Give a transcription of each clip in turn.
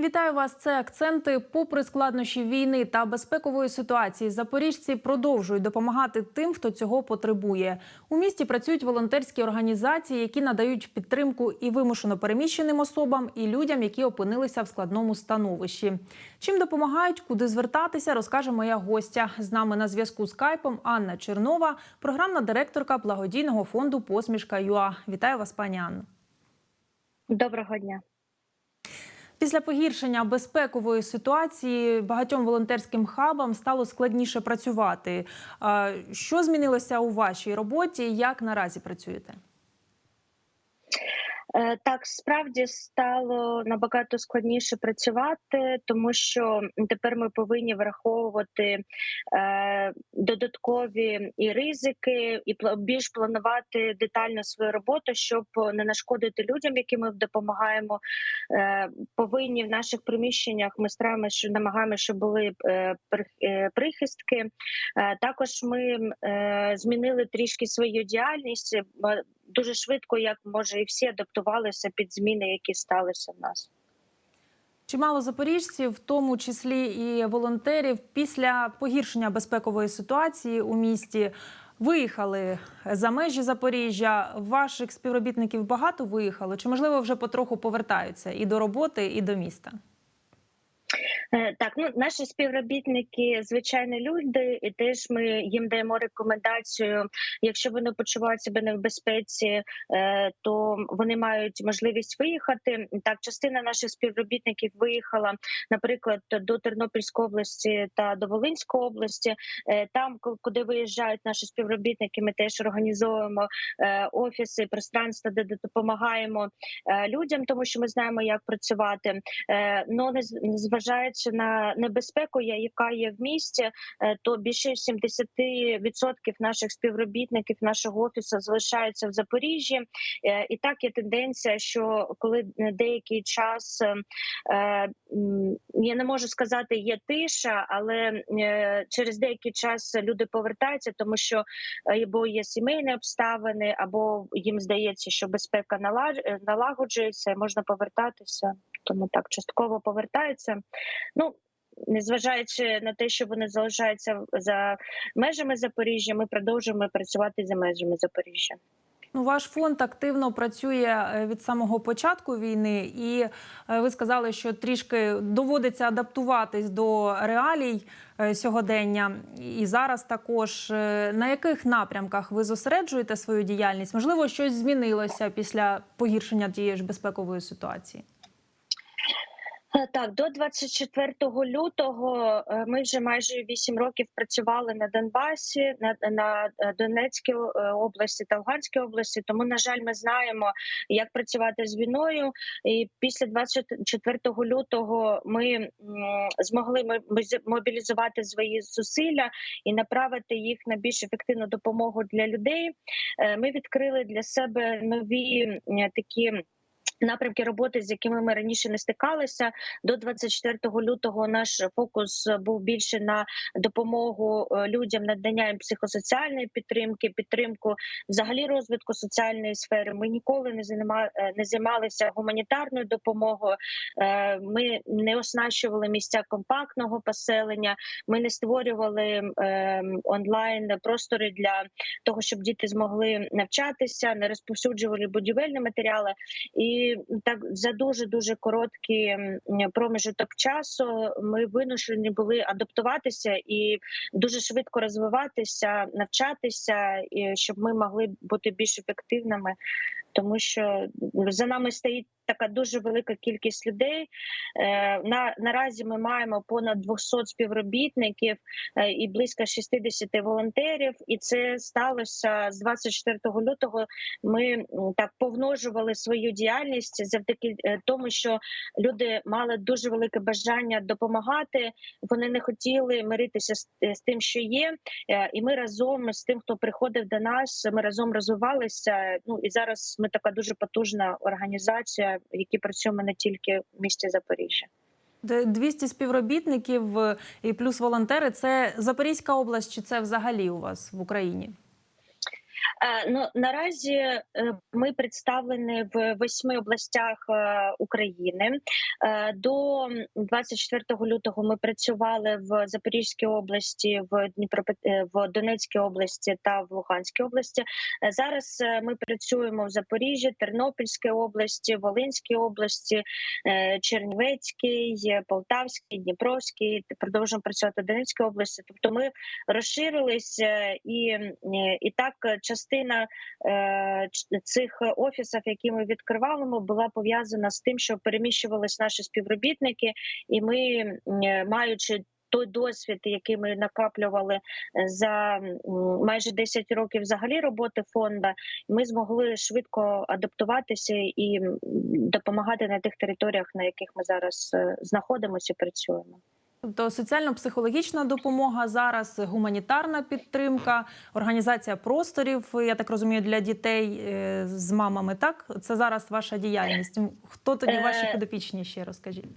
Вітаю вас. Це акценти. Попри складнощі війни та безпекової ситуації, запоріжці продовжують допомагати тим, хто цього потребує. У місті працюють волонтерські організації, які надають підтримку і вимушено переміщеним особам, і людям, які опинилися в складному становищі. Чим допомагають, куди звертатися, розкаже моя гостя. З нами на зв'язку скайпом Анна Чернова, програмна директорка благодійного фонду Посмішка ЮА. Вітаю вас, пані Анно. Доброго дня. Після погіршення безпекової ситуації багатьом волонтерським хабам стало складніше працювати. Що змінилося у вашій роботі? Як наразі працюєте? Е, Так, справді стало набагато складніше працювати, тому що тепер ми повинні враховувати е, додаткові і ризики, і більш планувати детально свою роботу, щоб не нашкодити людям, яким ми допомагаємо. Е, повинні в наших приміщеннях ми стараємося, що намагаємося, щоб були прихистки. Також ми змінили трішки свою діяльність. Дуже швидко, як може, і всі адаптувалися під зміни, які сталися в нас. Чимало запоріжців, в тому числі і волонтерів, після погіршення безпекової ситуації у місті виїхали за межі Запоріжжя. Ваших співробітників багато виїхало? Чи можливо вже потроху повертаються і до роботи, і до міста? Е, Так, ну наші співробітники звичайні люди, і теж ми їм даємо рекомендацію. Якщо вони почувають себе не в безпеці, е, то вони мають можливість виїхати. Так, частина наших співробітників виїхала, наприклад, до Тернопільської області та до Волинської області. Е, Там, ку- куди виїжджають наші співробітники, ми теж організовуємо офіси, пространства, де допомагаємо людям, тому що ми знаємо, як працювати. Ну не з- незважаючи на небезпеку, яка є в місті, е, то більше 70% наших співробітників нашого офісу залишаються в Запоріжжі. Е, І так є тенденція, що коли деякий час е, я не можу сказати, є тиша, але через деякий час люди повертаються, тому що або є сімейні обставини, або їм здається, що безпека налагоджується, можна повертатися. Тому так частково повертаються. Ну незважаючи на те, що вони залишаються за межами Запоріжжя, ми продовжуємо працювати за межами Запоріжжя. Ну, ваш фонд активно працює е, від самого початку війни, і е, ви сказали, що трішки доводиться адаптуватись до реалій е, сьогодення. І зараз також на яких напрямках ви зосереджуєте свою діяльність? Можливо, щось змінилося після погіршення тієї ж безпекової ситуації? Е, Так, до 24 лютого е, ми вже майже 8 років працювали на Донбасі, на, на е, Донецькій області та Луганській області. Тому, на жаль, ми знаємо, як працювати з війною. І після 24 лютого ми змогли мобілізувати свої зусилля і направити їх на більш ефективну допомогу для людей. Ми відкрили для себе нові такі. Напрямки роботи, з якими ми раніше не стикалися, до 24 лютого наш фокус був більше на допомогу е, людям, надання їм психосоціальної підтримки, підтримку взагалі розвитку соціальної сфери. Ми ніколи не е, не займалися гуманітарною допомогою. Е, Ми не оснащували місця компактного поселення. Ми не створювали онлайн простори для того, щоб діти змогли навчатися, не розповсюджували будівельні матеріали. І так за дуже дуже короткий проміжок часу ми вимушені були адаптуватися і дуже швидко розвиватися, навчатися, і щоб ми могли бути більш ефективними, тому що за нами стоїть така дуже велика кількість людей. Е, На наразі ми маємо понад 200 співробітників е, і близько 60 волонтерів. І це сталося з 24 лютого. Ми так повножували свою діяльність завдяки е, тому, що люди мали дуже велике бажання допомагати. Вони не хотіли миритися з, тим, що є. І ми разом з тим, хто приходив до нас, ми разом розвивалися. Ну і зараз ми така дуже потужна організація, в якій працюємо не тільки в місті Запоріжжя. Де 200 співробітників е, і плюс волонтери. Це Запорізька область, чи це взагалі у вас в Україні? Е, Ну наразі е, ми представлені в восьми областях е, України. До 24 лютого ми працювали в Запорізькій області, в Дніпропет... е, в Донецькій області та в Луганській області. Зараз ми працюємо в Запоріжжі, Тернопільській області, Волинській області, Чернівецькій, Полтавській, Дніпровській. Продовжуємо працювати в Донецькій області. Тобто ми розширились е, і, і так частина е, цих офісів, які ми відкривали, була пов'язана з тим, що переміщувались наші співробітники, і ми, е, маючи той досвід, який ми накаплювали е, за майже 10 років взагалі роботи фонду, ми змогли швидко адаптуватися і допомагати на тих територіях, на яких ми зараз знаходимося і працюємо. Тобто соціально-психологічна допомога зараз, гуманітарна підтримка, організація просторів, я так розумію, для дітей е, з мамами. Так, це зараз ваша діяльність. Хто тоді ваші Е, підопічні ще розкажіть?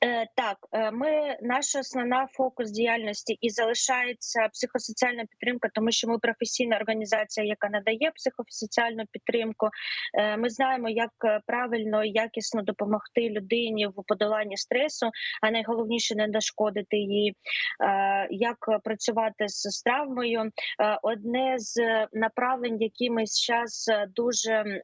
Е, Так, е, ми наша основна фокус діяльності і залишається психосоціальна підтримка, тому що ми професійна організація, яка надає психосоціальну підтримку. Е, Ми знаємо, як правильно і якісно допомогти людині в подоланні стресу, а найголовніше не нашкодити Е, як працювати з, травмою. Одне з направлень, які ми зараз дуже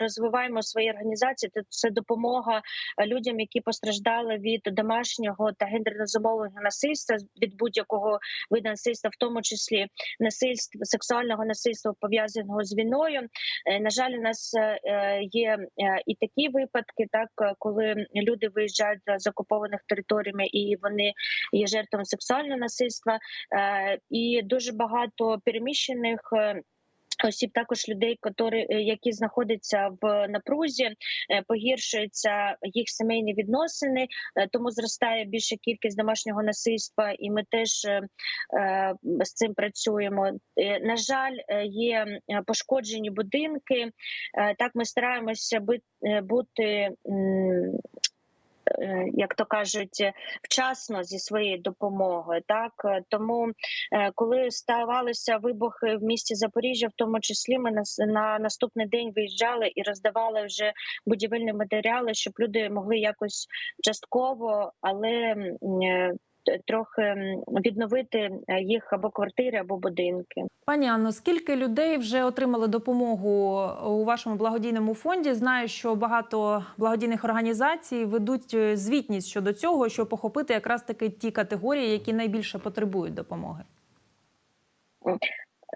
розвиваємо в своїй організації, це допомога людям, які постраждали від домашнього та гендерно зумовленого насильства від будь-якого виду насильства, в тому числі насильства сексуального насильства пов'язаного з війною. Е, На жаль, у нас е, є е, і такі випадки, так коли люди виїжджають з окупованих територіями і вони є жертвами сексуального насильства, і дуже багато переміщених. Е, Осіб також людей, котрі, е, які знаходяться в напрузі, е, погіршуються їх сімейні відносини, е, тому зростає більша кількість домашнього насильства, і ми теж е, е, з цим працюємо. Е, На жаль, е, є е, пошкоджені будинки. Е, Так ми стараємося е, бути. Е, Як то кажуть, е, вчасно зі своєю допомогою, так? Е, тому, коли ставалися вибухи в місті Запоріжжя, в тому числі ми на, на наступний день виїжджали і роздавали вже будівельні матеріали, щоб люди могли якось частково, але трохи відновити е, їх або квартири, або будинки. Пані Анно, скільки людей вже отримали допомогу у вашому благодійному фонді? Знаю, що багато благодійних організацій ведуть е, звітність щодо цього, щоб охопити якраз таки ті категорії, які найбільше потребують допомоги.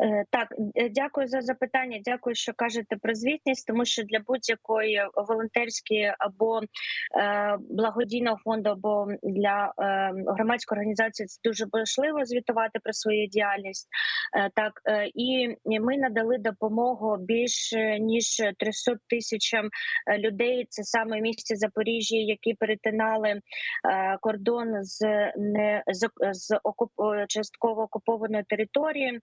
Е, Так, е, дякую за запитання. Дякую, що кажете про звітність, тому що для будь-якої волонтерської або е, благодійного фонду, або для громадської організації це дуже важливо звітувати про свою діяльність. Так, і ми надали допомогу більше ніж 300 тисячам людей. Це саме в місті Запоріжжя, які перетинали кордон з не з, з окуп, частково окупованої території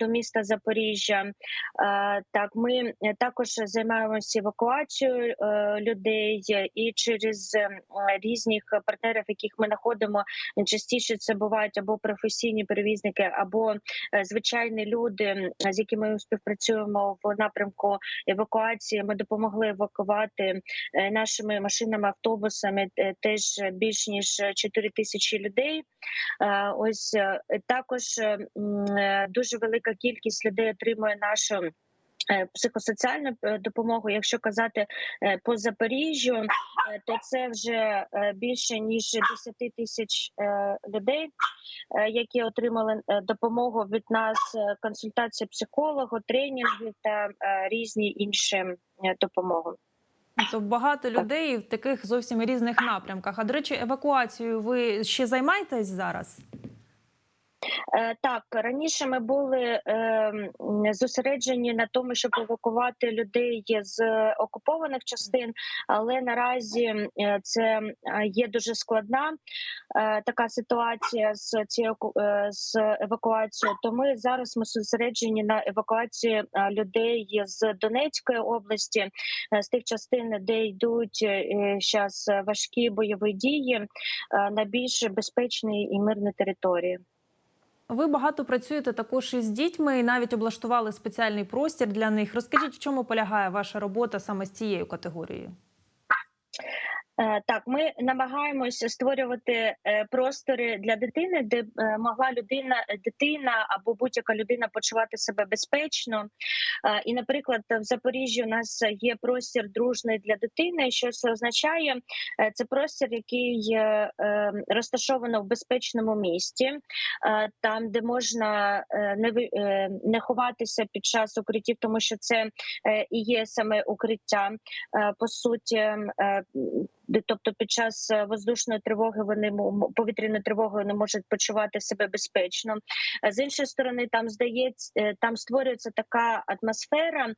до міста Запоріжжя. Е, Так, ми е, також займаємося евакуацією е, людей і через різних партнерів, яких ми знаходимо. Частіше це бувають або професійні перевізники, або звичайні люди, з якими ми співпрацюємо в напрямку евакуації. Ми допомогли евакувати нашими машинами, автобусами теж більш ніж 4 тисячі людей. Ось також дуже велика кількість людей отримує нашу. е, Психосоціальну е, допомогу, якщо казати е, по Запоріжжю, то це вже більше ніж 10 тисяч людей, які отримали допомогу від нас, консультації психолога, тренінги та різні інші допомоги. Тобто багато людей в таких зовсім різних напрямках. А до речі, евакуацією ви ще займаєтесь зараз? Е, Так, раніше ми були е, зосереджені на тому, щоб евакувати людей з окупованих частин, але наразі е, це є дуже складна така ситуація з цією з евакуацією. То ми зараз ми зосереджені на евакуації людей з Донецької області, з тих частин, де йдуть зараз важкі бойові дії, на більш безпечні і мирні території. Ви багато працюєте також із дітьми і навіть облаштували спеціальний простір для них. Розкажіть, в чому полягає ваша робота саме з цією категорією? Е, Так, ми намагаємося створювати е, простори для дитини, де е, могла людина, дитина або будь-яка людина почувати себе безпечно. І, наприклад, в Запоріжжі у нас є простір дружний для дитини. Що це означає? Це простір, який розташовано в безпечному місті, там, де можна не ховатися під час укриттів, тому що це і є саме укриття. По суті, тобто під час е, воздушної тривоги вони повітряної тривоги вони можуть почувати себе безпечно. Е, З іншої сторони, там здається, е, там створюється така атмосфера,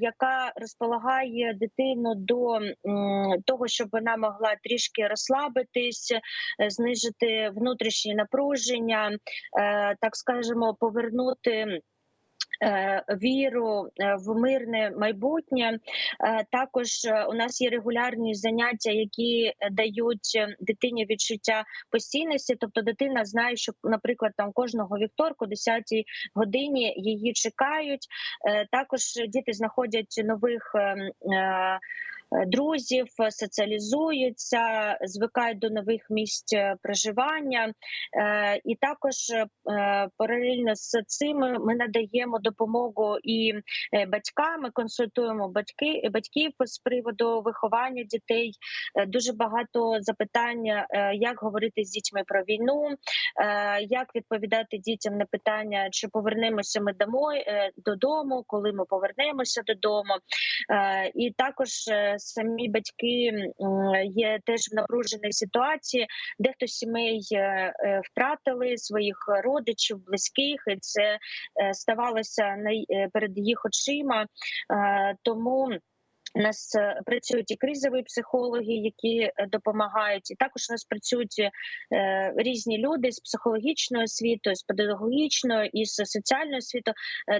яка розполагає дитину до того, щоб вона могла трішки розслабитись, знижити внутрішнє напруження, так скажемо, повернути. Е, Віру е, в мирне майбутнє Е, також у нас є регулярні заняття, які дають дитині відчуття постійності. Тобто, дитина знає, що, наприклад, там кожного вівторку, 10 годині її чекають. Також діти знаходять нових. Друзів е, соціалізуються, звикають до нових місць е, проживання, Е, і також паралельно з цим ми надаємо допомогу і батькам. Ми консультуємо батьки батьків з приводу виховання дітей. Дуже багато запитань, як говорити з дітьми про війну, як відповідати дітям на питання, чи повернемося ми домой додому, коли ми повернемося додому. І також самі батьки є теж в напруженій ситуації. Дехто сімей е, е, втратили своїх родичів, близьких, і це е, ставалося перед їх очима. Тому у нас е, працюють і кризові психологи, які е, допомагають, і також у нас працюють е, різні люди з психологічної освітою, з педагогічної і з соціальної освіти.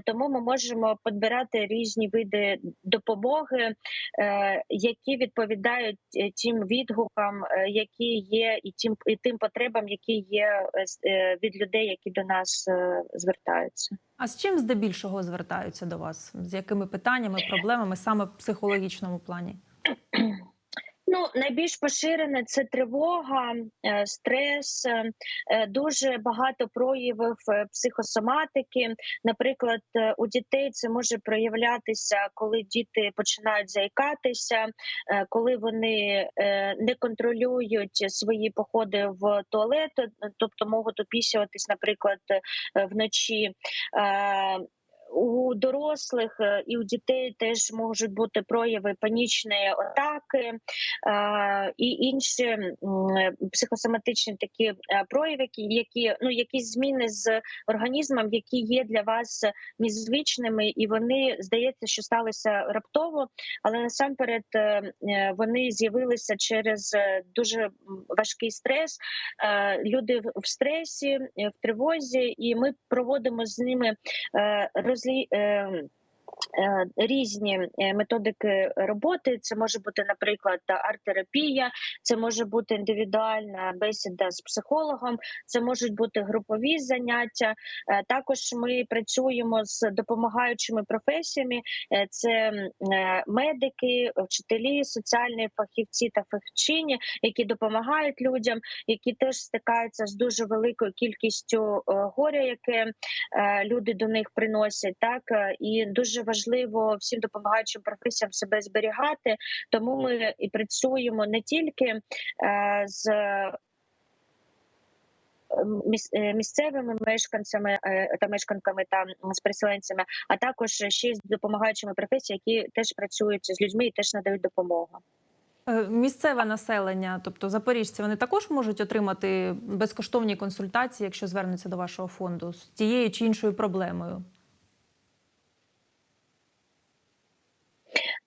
Тому ми можемо підбирати різні види допомоги, які відповідають тим відгукам, які є, і тим і тим потребам, які є від людей, які до нас звертаються. А з чим здебільшого звертаються до вас? З якими питаннями, проблемами саме в психологічному плані? Ну, найбільш поширене це тривога, е, стрес, е, е, дуже багато проявів психосоматики. Наприклад, у дітей це може проявлятися, коли діти починають заїкатися, коли вони не контролюють свої походи в туалет, тобто можуть опісюватись, наприклад, вночі. Е, у дорослих е, і у дітей теж можуть бути прояви панічної атаки е, і інші психосоматичні такі е, прояви, які, ну якісь зміни з організмом, які є для вас незвичними, і вони здається, що сталися раптово, але насамперед е, е, вони з'явилися через е, дуже важкий стрес. Е, Люди в стресі, е, в тривозі, і ми проводимо з ними е, розлі. е, е, Різні е, методики роботи. Це може бути, наприклад, арт-терапія, це може бути індивідуальна бесіда з психологом, це можуть бути групові заняття. Е, Також ми працюємо з допомагаючими професіями: Е, це е, медики, вчителі, соціальні фахівці та фахівчині, які допомагають людям, які теж стикаються з дуже великою кількістю е, горя, яке е, люди до них приносять. Так е, і дуже важливо всім допомагаючим професіям себе зберігати. Тому ми і працюємо не тільки е, з е, місцевими мешканцями е, та мешканками та з переселенцями, а також ще з допомагаючими професіями, які теж працюють з людьми і теж надають допомогу. Е, Місцеве населення, тобто запоріжці, вони також можуть отримати безкоштовні консультації, якщо звернуться до вашого фонду з тією чи іншою проблемою.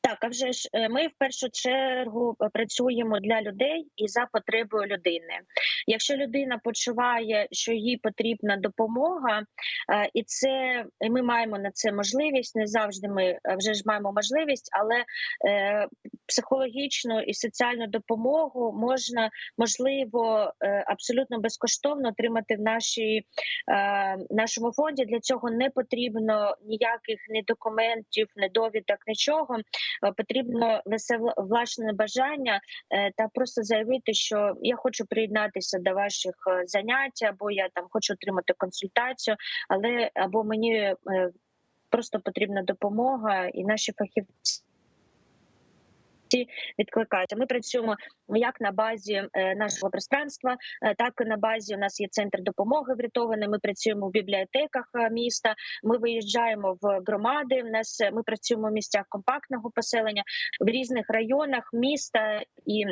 Так, а вже ж е, ми в першу чергу е, працюємо для людей і за потребою людини. Якщо людина почуває, що їй потрібна допомога, е, і це і ми маємо на це можливість. Не завжди ми вже ж маємо можливість, але е, психологічну і соціальну допомогу можна можливо абсолютно безкоштовно отримати в нашій е, нашому фонді. Для цього не потрібно ніяких ні документів, ні довідок, нічого. Е, Потрібно лише власне бажання е, та просто заявити, що я хочу приєднатися до ваших е, занять, або я там хочу отримати консультацію, але або мені просто потрібна допомога, і наші фахівці. Відкликаються. Ми працюємо як на базі е, нашого пространства, е, так і на базі. У нас є центр допомоги врятований. Ми працюємо в бібліотеках е, міста. Ми виїжджаємо в громади. У нас ми працюємо в місцях компактного поселення в різних районах міста і.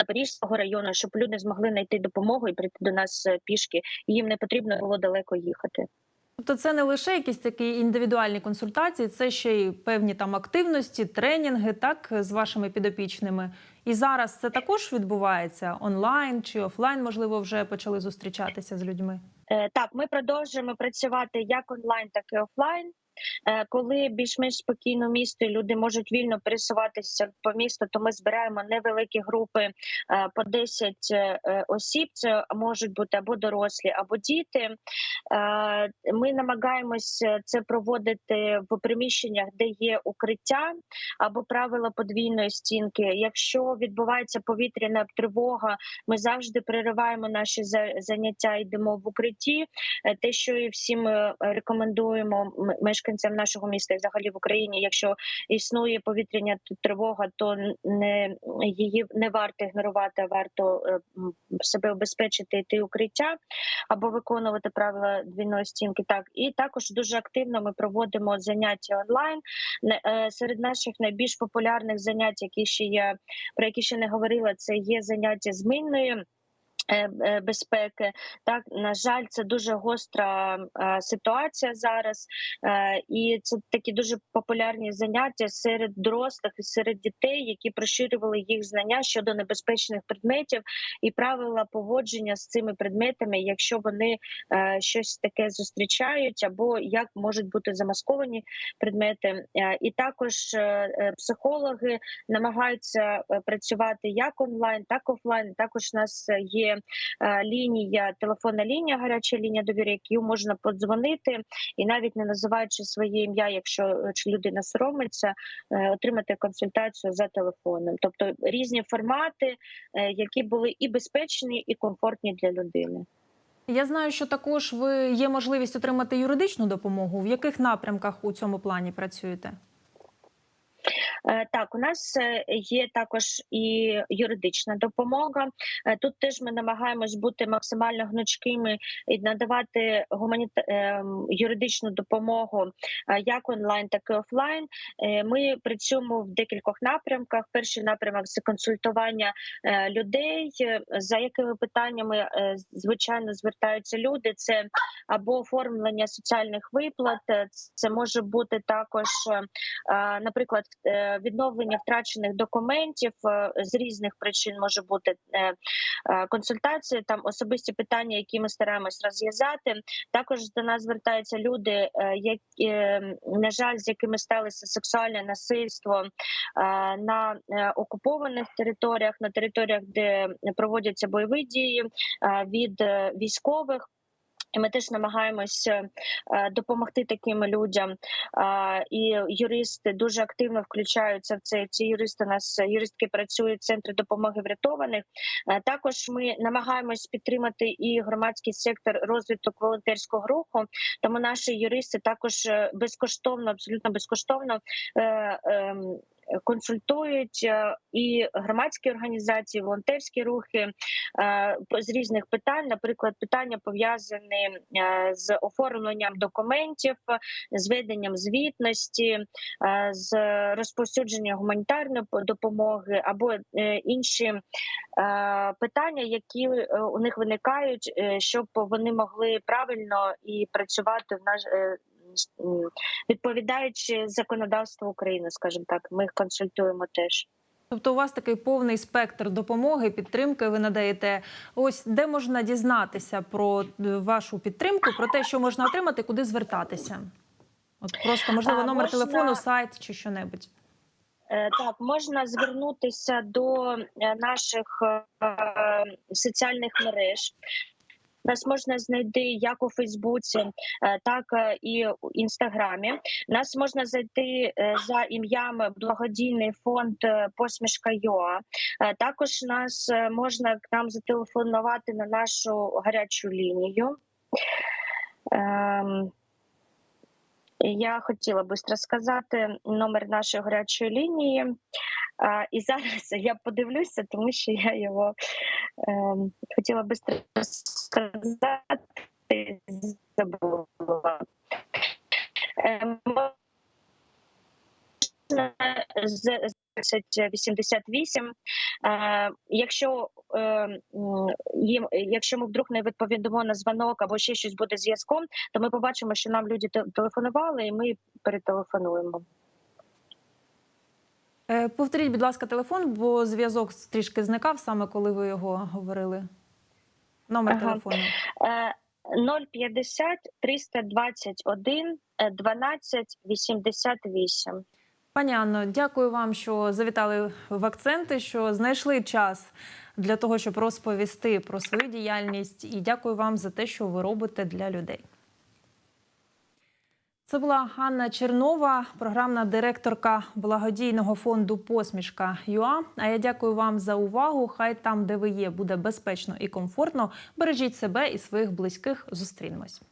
Запорізького району, щоб люди змогли знайти допомогу і прийти до нас пішки, їм не потрібно було далеко їхати. Тобто це не лише якісь такі індивідуальні консультації, це ще й певні там активності, тренінги, так з вашими підопічними. І зараз це також відбувається онлайн чи офлайн, можливо, вже почали зустрічатися з людьми. Е, Так, ми продовжуємо працювати як онлайн, так і офлайн. Е, Коли більш-менш спокійно місто і люди можуть вільно пересуватися по місту, то ми збираємо невеликі групи е, по 10 е, осіб. Це можуть бути або дорослі, або діти. Ми намагаємось це проводити в приміщеннях, де є укриття або правила подвійної стінки. Якщо відбувається повітряна тривога, ми завжди перериваємо наші за- заняття, йдемо в укритті. Те, що і всім рекомендуємо м- мешканцям нашого міста, і взагалі в Україні, якщо існує повітряна тривога, то не її не варто ігнорувати, а варто е, себе обезпечити йти укриття або виконувати правила двійної стінки. Так і також дуже активно ми проводимо заняття онлайн. Е, Серед наших найбільш популярних занять, які ще я про які ще не говорила, це є заняття з минною. е, Безпеки так на жаль, це дуже гостра е, ситуація зараз, е, і це такі дуже популярні заняття серед дорослих і серед дітей, які розширювали їх знання щодо небезпечних предметів і правила поводження з цими предметами, якщо вони е, щось таке зустрічають, або як можуть бути замасковані предмети. Е, І також е, е, психологи намагаються е, працювати як онлайн, так офлайн. Також у нас е, є е, лінія, телефонна лінія, гаряча лінія довіри, яку можна подзвонити, і навіть не називаючи своє ім'я, якщо е, людина соромиться, е, отримати консультацію за телефоном. Тобто різні формати, е, які були і безпечні, і комфортні для людини. Я знаю, що також ви є можливість отримати юридичну допомогу. В яких напрямках у цьому плані працюєте? Е, Так, у нас е, є також і юридична допомога. Е, Тут теж ми намагаємось бути максимально гнучкими і надавати гуманіта... ем, юридичну допомогу як онлайн, так і офлайн. Ми працюємо в декількох напрямках. Перший напрямок це консультування людей, за якими питаннями звичайно звертаються люди. Це або оформлення соціальних виплат, це може бути також, наприклад, відновлення втрачених документів е, з різних причин може бути е, е, там особисті питання, які ми стараємось розв'язати. Також до нас звертаються люди, які на жаль, з якими сталося сексуальне насильство на окупованих територіях, на територіях, де проводяться бойові дії від військових. І ми теж намагаємося е, допомогти таким людям. І юристи дуже активно включаються в це. Ці юристи у нас юристки працюють в центрі допомоги врятованих. Е, Також ми намагаємось підтримати і громадський сектор розвиток волонтерського руху. Тому наші юристи також е, безкоштовно, абсолютно безкоштовно. Консультують е, і громадські організації, волонтерські рухи е, з різних питань, наприклад, питання пов'язані е, з оформленням документів, з веденням звітності, з розповсюдженням гуманітарної допомоги або інші питання, які у них виникають, щоб вони могли правильно і працювати в наш відповідаючи законодавству України, скажімо так, ми їх консультуємо теж. Тобто, у вас такий повний спектр допомоги, підтримки ви надаєте. Ось де можна дізнатися про е, вашу підтримку, про те, що можна отримати, куди звертатися? От просто можливо номер можна- телефону, сайт чи що-небудь. Е, Так, можна звернутися до е, наших соціальних мереж. Нас можна знайти як у Фейсбуці, е, так е, і у Інстаграмі. Нас можна знайти е, за ім'ям благодійний фонд Посмішка. Е, Також нас можна к нам зателефонувати на нашу гарячу лінію. Ем, я хотіла быстро сказати номер нашої гарячої лінії. І зараз я подивлюся, тому що я його хотіла швидко сказати, забула. З 88. Е, якщо, їм, якщо ми вдруг не відповідамо на дзвонок або ще щось буде зв'язком, то ми побачимо, що нам люди те- телефонували, і ми перетелефонуємо. Е, Повторіть, будь ласка, телефон, бо зв'язок трішки зникав саме коли ви його говорили. Номер Ага. телефону. Е, 050 321 е, 12 88. Пані Анно, дякую вам, що завітали в акценти, що знайшли час для того, щоб розповісти про свою діяльність. І дякую вам за те, що ви робите для людей. Це була Ганна Чернова, програмна директорка благодійного фонду Посмішка ЮА. А я дякую вам за увагу. Хай там, де ви є, буде безпечно і комфортно. Бережіть себе і своїх близьких. Зустрінемось.